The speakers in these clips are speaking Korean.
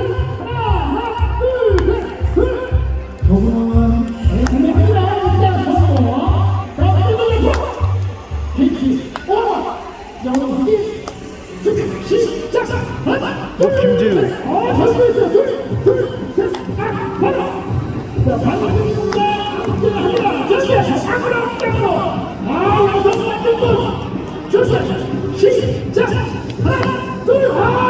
아, 시작! 하나, 둘, 하나!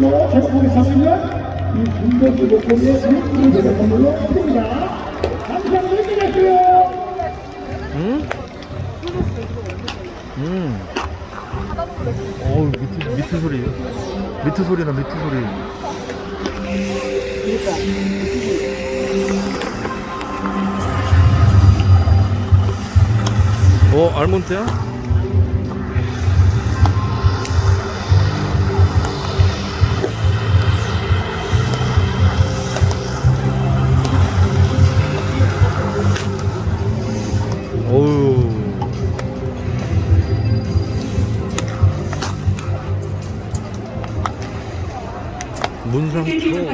선물로 제품이 선물이면 이 군대기 제품이 선물로 드립니다. 감사합니다. 드리겠고요. 음? 음. 어우 미트 미트 소리. 미트 소리나 미트 소리. 어 알몬트야? 문상표.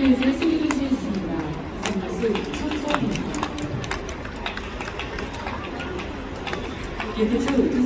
그래서 승리지했습니다. 그것은 천성입니다. 예쁘죠?